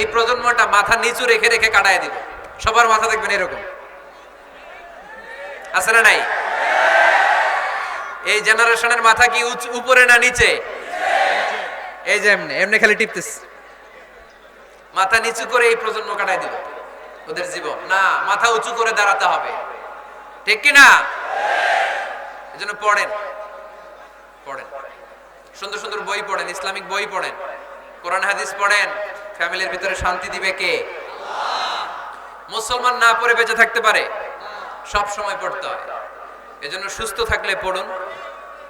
এই প্রজন্মটা মাথা নিচু রেখে রেখে কাটায় দিব সবার মাথা দেখবেন এরকম। আছে না নাই? এই জেনারেশনের মাথা কি উপরে না নিচে? এই যে এমনি এমনি খালি টিপতেছে। মাথা নিচু করে এই প্রজন্ম কাটায় দিল ওদের জীবন। না, মাথা উঁচু করে দাঁড়াতে হবে। ঠিক কি না? এজন্য পড়েন। পড়েন। সুন্দর সুন্দর বই পড়েন, ইসলামিক বই পড়েন। কোরআন, হাদিস পড়েন। ফ্যামিলির ভিতরে শান্তি দিবে কে? মুসলমান না পড়ে বেঁচে থাকতে পারে, সব সময় পড়তে হয়। এজন্য সুস্থ থাকলে পড়ুন,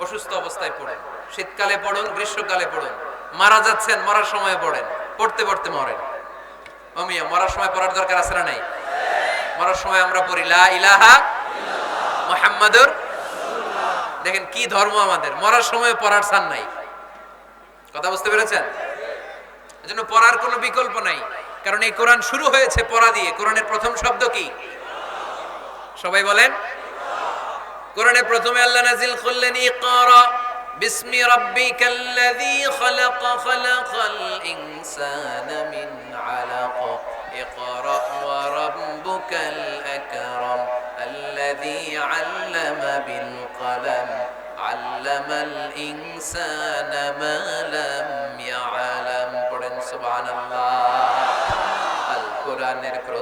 অসুস্থ অবস্থায় পড়ুন। শীতকালে পড়ুন, গ্রীষ্মকালে পড়ুন। মারা যাচ্ছেন, মরার সময় পড়েন। পড়তে পড়তে মরেন। অমিয়া মরার সময় পড়ার দরকার আছে না নাই? মরার সময় আমরা পড়ি, লা ইলাহা মুহাম্মাদুর দেখেন কি ধর্ম আমাদের। মরার সময় পড়ার সান নাই। কথা বুঝতে পেরেছেন? এজন্য পড়ার কোনো বিকল্প নাই। কারণ এই কোরআন শুরু হয়েছে পড়া দিয়ে। কোরআনের প্রথম শব্দ কি? সবাই বলেন। কোরআনে প্রথমে আল্লাহ নাজিল করলেন, ইকরা, বিসমি রাব্বিকাল্লাযী ইনসানা মিন আলাক। ইকরা, ওয়া রাব্বুকাল আকরাম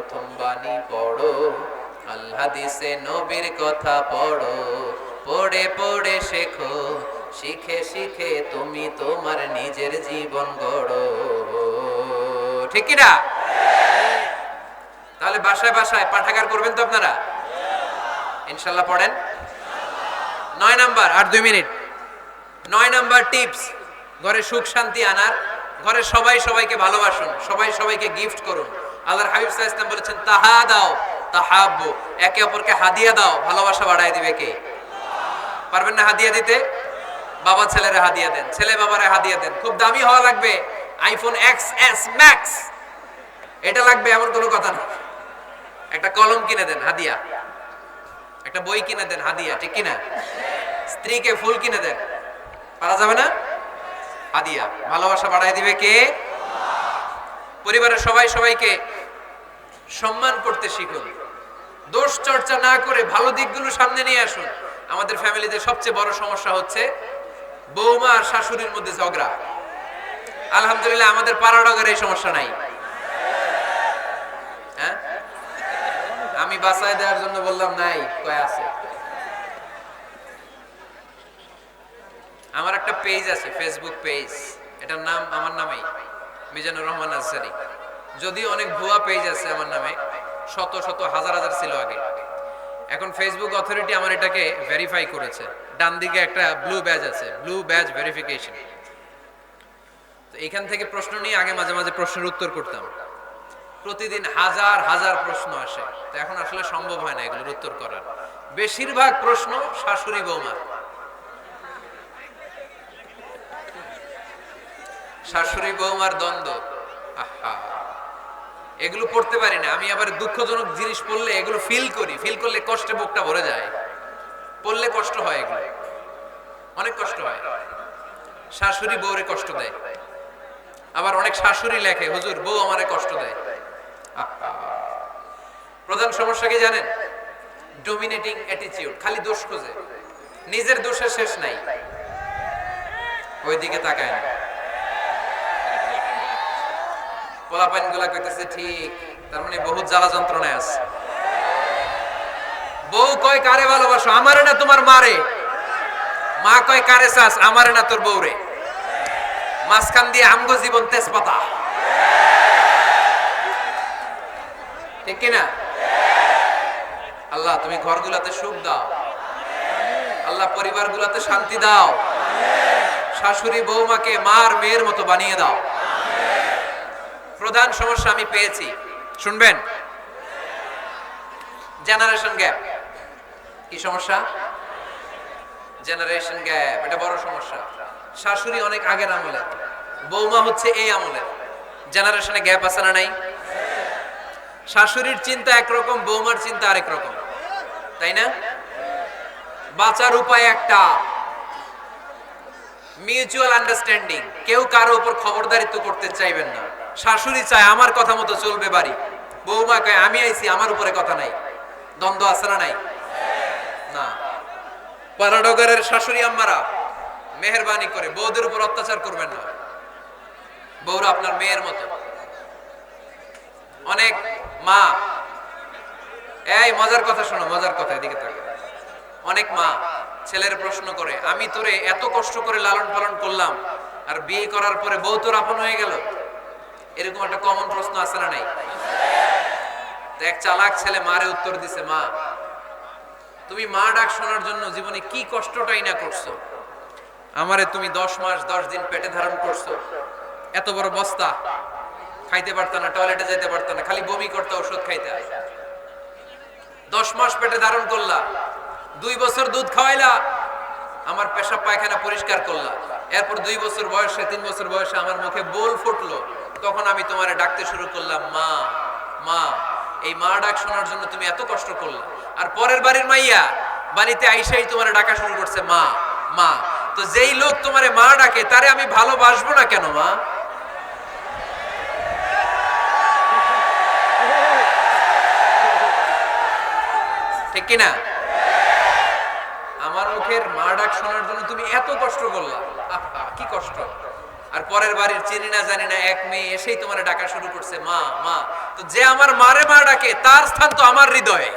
প্রথম বাণী পড়ো। আল হাদিসে নবীর কথা পড়ো। পড়ে পড়ে শেখো। শিখে শিখে তুমি তোমার নিজের জীবন গড়ো। ঠিক না তাহলে বাসায় বাসায় পাঠাগার করবেন তো আপনারা? ইনশাল্লাহ পড়েন। নয় নাম্বার আর দুই মিনিট। নয় নাম্বার টিপস। ঘরে সুখ, শান্তি আনার। ঘরে সবাই সবাইকে ভালোবাসুন। সবাই সবাইকে গিফট করুন। আল্লাহর হাবিব আলাইহি ওয়াসাল্লাম বলেছেন, তাহা দাও, তাহাব্বু, একে অপরকে হাদিয়া দাও, ভালোবাসা বাড়ায় দিবে কে? পারবেন না হাদিয়া দিতে? বাবা ছেলেরা হাদিয়া দেন, ছেলে বাবারা হাদিয়া দেন। খুব দামি হওয়া লাগবে আইফোন এক্স এস ম্যাক্স এটা লাগবে এমন কোনো কথা না। একটা কলম কিনে দেন, হাদিয়া। একটা বই কিনে দেন, হাদিয়া, ঠিক কিনা? স্ত্রীকে ফুল কিনে দেন। পারা যাবে না? হাদিয়া, ভালোবাসা বাড়ায় দিবে কে? পরিবারের সবাই সবাইকে সম্মান করতে শিখুন। দোষ চর্চা না করে ভালো দিকগুলো সামনে নিয়ে আসুন। আমাদের ফ্যামিলিতে সবচেয়ে বড় সমস্যা হচ্ছে বৌমা আর শাশুড়ির মধ্যে ঝগড়া। আলহামদুলিল্লাহ আমাদের পাড়াডগের এই সমস্যা নাই। হ্যাঁ? আমি বাসায় দেওয়ার জন্য বললাম, নাই, কয় আছে? আমার একটা পেজ আছে ফেসবুক পেজ এটার নাম, আমার নামেই। মিজানুর রহমান আনসারি। যদিও অনেক ভুয়া পেজ আছে আমার নামে, শত শত হাজার হাজার ছিল আগে। এখন ফেসবুক অথরিটি আমার এটাকে ভেরিফাই করেছে। ডান দিকে একটা ব্লু ব্যাজ আছে ব্লু ব্যাজ ভেরিফিকেশন তো এখান থেকে প্রশ্ন নিয়ে আগে মাঝে মাঝে প্রশ্নের উত্তর করতাম। প্রতিদিন হাজার হাজার প্রশ্ন আসে। তো এখন আসলে সম্ভব হয় না এগুলোর উত্তর করার। বেশিরভাগ প্রশ্ন শাশুড়ি বৌমা শাশুড়ি বৌমার দ্বন্দ্ব। এগুলো পড়তে পারি না। আমি আবার দুঃখজনক জিনিস পড়লে এগুলো ফিল করি। ফিল করলে কষ্টে বুকটা ভরে যায়। পড়লে কষ্ট হয় এগুলো। অনেক কষ্ট হয়। শাশুড়ি বউরে কষ্ট দেয়। আবার অনেক শাশুড়ি লেখে, হুজুর, বউ আমারে কষ্ট দেয়। প্রধান সমস্যা কি জানেন? ডোমিনেটিং অ্যাটিটিউড খালি দোষ খোঁজে। নিজের দোষের শেষ নাই। ওইদিকে তাকায় না। পোলাপাইনগুলা কইতেছে, ঠিক, তার মানে বহুত জ্বালা যন্ত্রণায় আছে। বউ কয়, কারে ভালোবাসো? আমারে না তোমার মারে? মা কয়, কারে চাস? আমারে না তোর বউরে? মাঝখান দিয়ে আমগো জীবন তেজপাতা। ঠিক কিনা আল্লাহ, তুমি ঘরগুলাতে সুখ দাও। আল্লাহ, পরিবারগুলাতে শান্তি দাও। শাশুড়ি বৌমাকে মার মেয়ের মতো বানিয়ে দাও। প্রধান সমস্যা আমি পেয়েছি। শুনবেন? জেনারেশন গ্যাপ কি সমস্যা? জেনারেশন গ্যাপ এটা বড় সমস্যা। শাশুড়ি অনেক আগের আমলের বৌমা হচ্ছে এই আমলের জেনারেশনে গ্যাপ আছে না নাই? শাশুড়ির চিন্তা একরকম, বৌমার চিন্তা আরেক রকম। তাই না? বাঁচার উপায় একটা। মিউচুয়াল আন্ডারস্ট্যান্ডিং কেউ কারও উপর খবরদারিত্ব করতে চাইবেন না। শাশুড়ি চায় আমার কথা মতো চলবে বাড়ি। বৌমা কয়, আমি আইছি, আমার উপরে কথা নাই। দ্বন্দ্ব আছে না নাই? না। পারাডগরের শাশুড়ি আম্মারা মেহরবানি করে বৌদের উপর অত্যাচার করবেন না। বৌরা আপনার মেয়ের মতো। অনেক মা, এই, মজার কথা শোনো, মজার কথা, এদিকে থাকে। অনেক মা ছেলের প্রশ্ন করে, আমি তোরে এত কষ্ট করে লালন পালন করলাম, আর বিয়ে করার পরে বউ তোর আপন হয়ে গেল? এরকম একটা কমন প্রশ্ন আছে না নাই? এক চালাক ছেলে মারে উত্তর দিছে, মা, তুমি মা ডাক শোনার জন্য জীবনে কি কষ্টটাই না করছ? আমারে তুমি দশ মাস, দশ দিন পেটে ধারণ করছ। এত বড় বস্তা, খাইতে পারত না টয়লেটে যেতে পারত না, খালি বমি করতে ওষুধ খাইতে। দশ মাস পেটে ধারণ করলা, দুই বছর দুধ খাওয়াইলা, আমার পেশাব পায়খানা পরিষ্কার করলা। এরপর দুই বছর বয়সে, তিন বছর বয়সে আমার মুখে বোল ফুটলো। তখন আমি তোমারে ডাকতে শুরু করলাম মা মা এই মা ডাক শোনার জন্য তুমি এত কষ্ট করলা। আর পরের বাড়ির মাইয়া বাড়িতে আইসাই তোমার ডাকা শুরু করছে মা মা তো যেই লোক তোমারে মা ডাকে তারে আমি ভালোবাসবো না কেন মা? ঠিক কিনা? আমার মুখের মা ডাক শোনার জন্য তুমি এত কষ্ট করলা। আহা, কি কষ্ট। আর পরের বাড়ির চিনি না জানি না, এক মেয়ে এসেই তোমার ডাকা শুরু করছে, মা মা। তো যে আমার মারে মা ডাকে, তার স্থান তো আমার হৃদয়ে।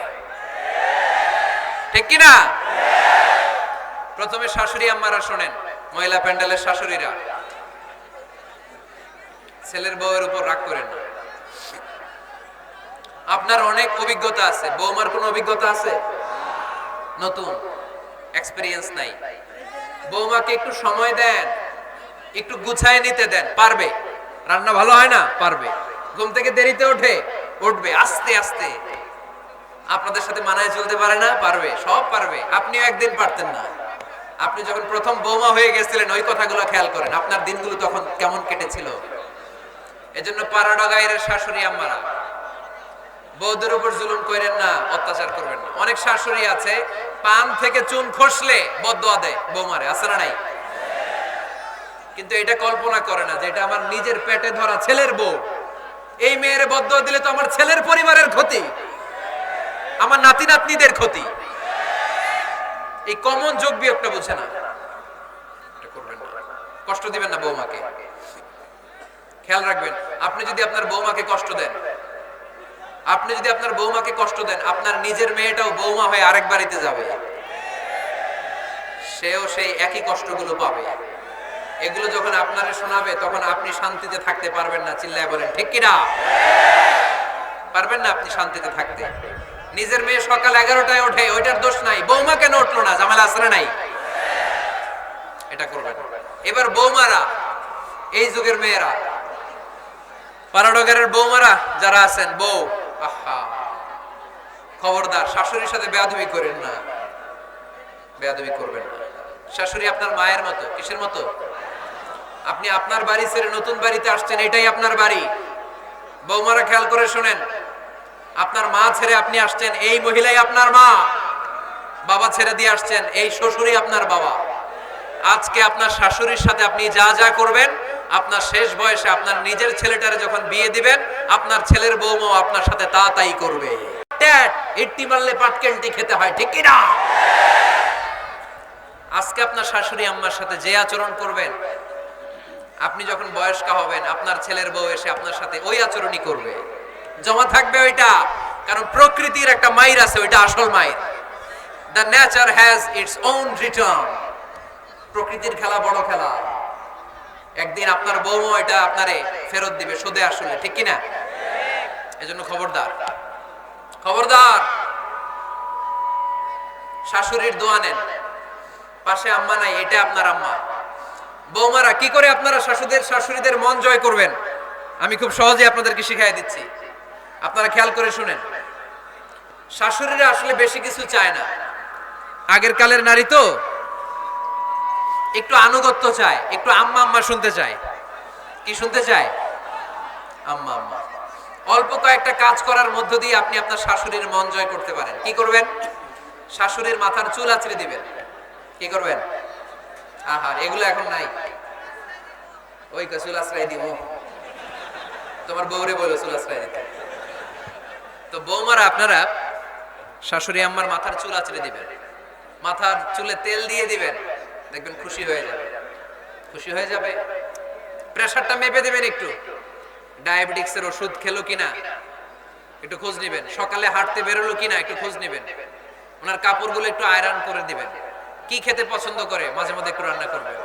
ঠিক কিনা? প্রথমে শাশুড়ি আম্মারা শোনেন মহিলা প্যান্ডেলের শাশুড়িরা। ছেলের বউয়ের উপর রাগ করেন না। আপনার অনেক অভিজ্ঞতা আছে, বৌমার কোনো অভিজ্ঞতা আছে? নতুন এক্সপিরিয়েন্স নাই। বৌমাকে একটু সময় দেন। একটু গুছায় নিতে দেন, পারবে। রান্না ভালো হয় না? পারবে। ঘুম থেকে দেরিতে ওঠে? উঠবে, আস্তে আস্তে। আপনাদের সাথে মানায় চলতে পারে না? পারবে, সব পারবে। আপনিও একদিন পারতেন না। আপনি যখন প্রথম বৌমা হয়ে গেছিলেন, ওই কথাগুলো খেয়াল করেন। আপনার দিনগুলো তখন কেমন কেটেছিল? এজন্য পাড়াডগাইয়ের শাশুড়ি আম্মারা, বৌদের উপর জুলুম করেন না, অত্যাচার করবেন না। অনেক শাশুড়ি আছে, পান থেকে চুন খসলে বদয়া দেয় বৌমারে, আছে না নাই? কিন্তু এটা কল্পনা করে না যে এটা আমার নিজের পেটে ধরা ছেলের বউ। এই মেয়ের বদয়া দিলে তো আমার ছেলের পরিবারের ক্ষতি, আমার নাতি নাতনিদের ক্ষতি। এই কমন যোগ বিয়োগটা বুঝে না। কষ্ট দিবেন না বৌমাকে। খেয়াল রাখবেন, আপনি যদি আপনার বৌমাকে কষ্ট দেন, আপনি যদি আপনার বৌমাকে কষ্ট দেন, আপনার নিজের মেয়েটাও বৌমা হয়ে আরেক বাড়িতে যাবে। সেও সেই একই কষ্টগুলো পাবে। এগুলো যখন আপনারে শোনাবে, তখন আপনি শান্তিতে থাকতে পারবেন না, চিল্লায় বলেন, ঠিক কিনা পারবেন না আপনি শান্তিতে থাকতে। নিজের মেয়ে সকাল এগারোটায় ওঠে, ওইটার দোষ নাই। বৌমা কেন উঠল না? জামালা আসলে নাই? এটা করবেন। এবার বৌমারা, এই যুগের মেয়েরা পারাডগারের বৌমারা যারা আছেন, বউ, আহা, খবরদার, শাশুড়ির সাথে বেয়াদবি করেন না। বেয়াদবি করবেন না। শাশুড়ি আপনার মায়ের মতো, কিসের মতো? আপনি আপনার বাড়ি ছেড়ে নতুন বাড়িতে আসছেন, এটাই আপনার বাড়ি। বৌমারা খেয়াল করে শোনেন, আপনার মা ছেড়ে আপনি আসছেন, এই মহিলাই আপনার মা, বাবা ছেড়ে দিয়ে আসছেন, এই শ্বশুরই আপনার বাবা। আজকে আপনার শাশুড়ির সাথে আপনি যা যা করবেন, আপনার শেষ বয়সে আপনার নিজের ছেলেটারে যখন বিয়ে দিবেন, আপনার ছেলের বৌমাও আপনার সাথে তা তাই করবে। ইট্টি মারলে পাটকেলটি খেতে হয়, ঠিক কি না আজকে আপনার শাশুড়ি আম্মার সাথে যে আচরণ করবেন আপনি যখন বয়স্ক হবেন, আপনার ছেলের বউ এসে আপনার সাথে ওই আচরণই করবে। জমা থাকবে ওইটা, কারণ প্রকৃতির একটা মাইর আছে, ওইটা আসল মাইর। The nature has its own return প্রকৃতির খেলা বড় খেলা। একদিন আপনার বৌমা এটা আপনারে ফেরত দিবে সুদে আসলে, ঠিক কিনা? এজন্য খবরদার। খবরদার! শাশুড়ির দোয়া নেন। পাশে আম্মা নাই, এটা আপনার আম্মা। বৌমারা, কি করে আপনারা শাশুদের শাশুড়িদের মন জয় করবেন? আমি খুব সহজে আপনাদেরকে শিখাই দিচ্ছি। আপনারা খেয়াল করে শুনেন। শাশুড়িরা আসলে বেশি কিছু চায় না। আগের কালের নারী তো একটু আনুগত্য চায়, একটু আম্মা আম্মা শুনতে চায়। কি শুনতে চায়? আম্মা আম্মা। অল্প কয়েকটা কাজ করার মধ্য দিয়ে আপনি আপনার শাশুড়ির মন জয় করতে পারেন। কি করবেন? শাশুড়ির মাথার চুল আছড়ে দিবেন। কি করবেন? আহার, এগুলো এখন নাই। ওই চুল আশ্রয় দিব। তোমার বউরে বলো চুল আশ্রয় দিতে। তো বৌমারা আপনারা শাশুড়ি আম্মার মাথার চুল আঁচড়ে দিবেন। মাথার চুলে তেল দিয়ে দিবেন। দেখবেন খুশি হয়ে যাবে। খুশি হয়ে যাবে। প্রেশারটা মেপে দেবেন একটু। ডায়াবেটিক্সের ওষুধ খেলো কিনা? একটু খোঁজ নেবেন। সকালে হাঁটতে বেরোলো কিনা? একটু খোঁজ নেবেন। ওনার কাপড়গুলো একটু আয়রন করে দিবেন। কি খেতে পছন্দ করে? মাঝে মধ্যে একটু রান্না করবেন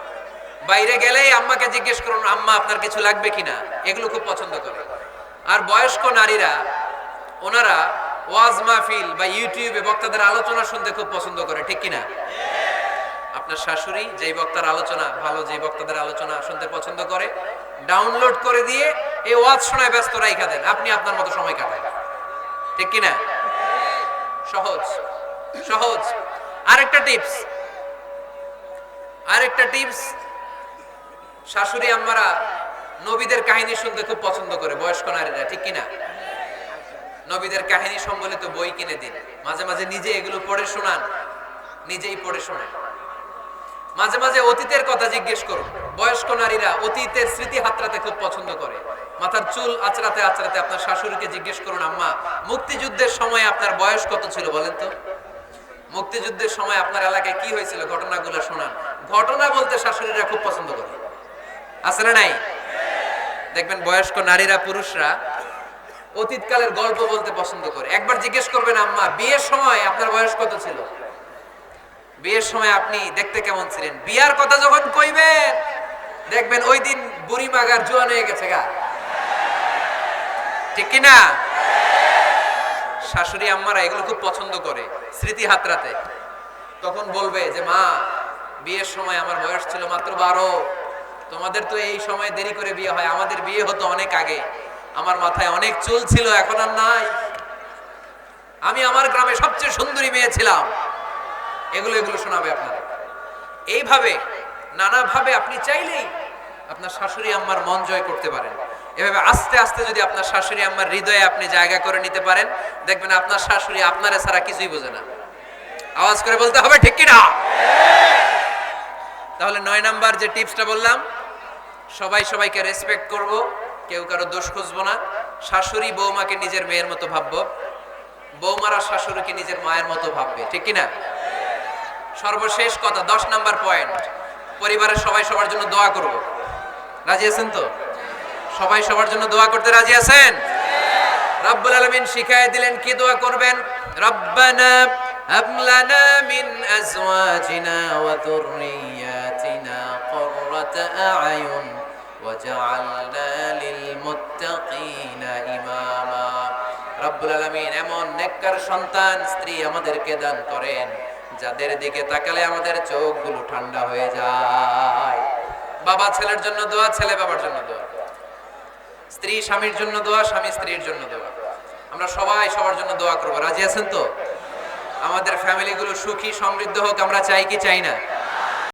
বাইরে গেলেই আম্মাকে জিজ্ঞেস করুন, আম্মা, আপনার কিছু লাগবে কিনা? এগুলো খুব পছন্দ করে। আর বয়স্ক নারীরা, ওনারা ওয়াজ মাহফিল বা ইউটিউবে বক্তাদের আলোচনা শুনতে খুব পছন্দ করে, ঠিক কিনা? আপনার শাশুড়ি যেই বক্তার আলোচনা, ভালো যেই বক্তাদের আলোচনা শুনতে পছন্দ করে, ডাউনলোড করে দিয়ে এই ওয়াজ শোনায় ব্যস্ত রাইখা দেন। আপনি আপনার মতো সময় কাটায় ঠিক কিনা? সহজ। সহজ। আরেকটা টিপস। আরেকটা টিপস, শাশুড়ি আম্মারা নবীদের কাহিনী শুনতে খুব পছন্দ করে, বয়স্ক নারীরা, ঠিক কিনা? নবীদের কাহিনী সম্বলিত বই কিনে দিন। মাঝে মাঝে নিজে এগুলো পড়ে শোনান, নিজেই পড়ে শোনান। মাঝে মাঝে অতীতের কথা জিজ্ঞেস করুন। বয়স্ক নারীরা অতীতের স্মৃতি হাতরাতে খুব পছন্দ করে। মাথার চুল আচরাতে আচরাতে আপনার শাশুড়িকে জিজ্ঞেস করুন, আম্মা, মুক্তিযুদ্ধের সময় আপনার বয়স কত ছিল? বলেন তো। মুক্তিযুদ্ধের সময় আপনার এলাকায় কি হয়েছিল? ঘটনাগুলো শোনান। ঘটনা বলতে শাশুড়িরা খুব পছন্দ করে। আসলে নাই? দেখবেন বয়স্ক নারীরা, পুরুষরা অতীতকালের গল্প বলতে পছন্দ করে। একবার জিজ্ঞেস করবেন, আম্মা, বিয়ের সময় আপনার বয়স কত ছিল? বিয়ের সময় আপনি দেখতে কেমন ছিলেন? বিয়ার কথা যখন কইবেন, দেখবেন ওই দিন বুড়ি মাগার জোয়ান হয়ে গেছে গা। ঠিক কি না শাশুড়ি আম্মারা এগুলো খুব পছন্দ করে, স্মৃতি হাতরাতে। তখন বলবে যে, মা, বিয়ের সময় আমার বয়স ছিল মাত্র বারো। তোমাদের তো এই সময় দেরি করে বিয়ে হয়। আমাদের বিয়ে হতো অনেক আগে। আমার মাথায় অনেক চুল ছিল, এখন আর নাই। আমি আমার গ্রামে সবচেয়ে সুন্দরী মেয়ে ছিলাম। এগুলো এগুলো শোনাবে আপনাদের। এইভাবে, নানাভাবে আপনি চাইলেই আপনার শাশুড়ি আম্মার মন জয় করতে পারেন। এভাবে আস্তে আস্তে যদি আপনার শাশুড়ি আম্মার হৃদয়ে আপনি জায়গা করে নিতে পারেন, দেখবেন আপনার শাশুড়ি আপনারা ছাড়া কিছুই বোঝে না। আওয়াজ করে বলতে হবে, ঠিক কিনা? তাহলে নয় নাম্বার যে টিপসটা বললাম, সবাই সবাইকে রেসপেক্ট করব, কেউ কারও দোষ খুঁজবো না। শাশুড়ি বৌমাকে নিজের মেয়ের মতো ভাববো, বৌমারা শাশুড়িকে নিজের মায়ের মতো ভাববে, ঠিক কিনা? সর্বশেষ কথা, দশ নাম্বার পয়েন্ট পরিবারের সবাই সবার জন্য দোয়া করব। রাজি আছেন তো? সবাই সবার জন্য দোয়া করতে রাজি আছেন? রব্বুল আলামিন শিখায় দিলেন, কি দোয়া করবেন? রব্বানা মিন আজওয়াজিনা ওয়া যুররিয়াতিনা কুররাতা আ'য়ুন ওয়াজআলনা লিল মুত্তাকিনা ইমামা। রব্বুল আলামিন এমন নেককার সন্তান স্ত্রী আমাদেরকে দান করেন, যাদের দিকে তাকালে আমাদের চোখগুলো ঠান্ডা হয়ে যায়। বাবা ছেলের জন্য দোয়া, ছেলে বাবার জন্য দোয়া। স্ত্রী স্বামীর জন্য দোয়া, স্বামী স্ত্রীর জন্য দোয়া। আমরা সবাই সবার জন্য দোয়া করব। রাজি আছেন তো? আমাদের ফ্যামিলিগুলো সুখী, সমৃদ্ধ হোক, আমরা চাই কি, চাই না?